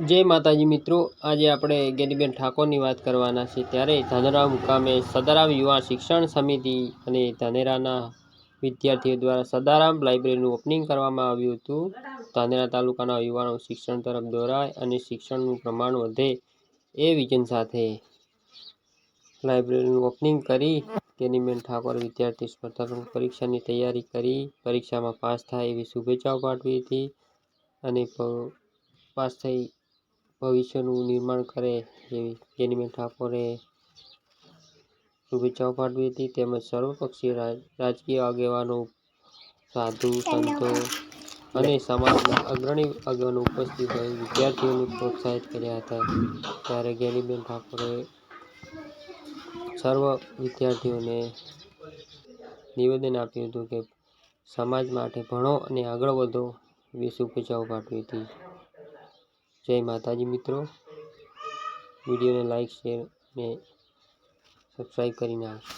જય માતાજી મિત્રો, આજે આપણે ગેરીબેન ઠાકોરની વાત કરવાના છે ત્યારે ધાનેરા મુકામે સદારામ યુવા શિક્ષણ સમિતિ અને ધાનેરાના વિદ્યાર્થીઓ દ્વારા સદારામ લાઇબ્રેરીનું ઓપનિંગ કરવામાં આવ્યું હતું. ધાનેરા તાલુકાના યુવાનો શિક્ષણ તરફ દોરાય અને શિક્ષણનું પ્રમાણ વધે એ વિઝન સાથે લાઇબ્રેરીનું ઓપનિંગ કરી ગેનીબેન ઠાકોર વિદ્યાર્થી સ્પર્ધાત્મક પરીક્ષાની તૈયારી કરી. પરીક્ષામાં પાસ થાય એવી શુભેચ્છાઓ પાઠવી હતી અને પાસ થઈ ભવિષ્યનું નિર્માણ કરે એવી ગેનીબેન ઠાકોરે શુભેચ્છાઓ પાઠવી હતી. તેમજ સર્વપક્ષીય રાજકીય આગેવાનો, સાધુ, સંતો અને સમાજના અગ્રણી આગેવાનો ઉપસ્થિત રહી વિદ્યાર્થીઓને પ્રોત્સાહિત કર્યા હતા. ત્યારે જ્ઞાનીબેન ઠાકોરે સર્વ વિદ્યાર્થીઓને નિવેદન આપ્યું હતું કે સમાજ માટે ભણો અને આગળ વધો એવી શુભેચ્છાઓ પાઠવી હતી. જય માતાજી મિત્રો. વિડીયોને લાઈક શેર અને સબસ્ક્રાઈબ કરી નાખજો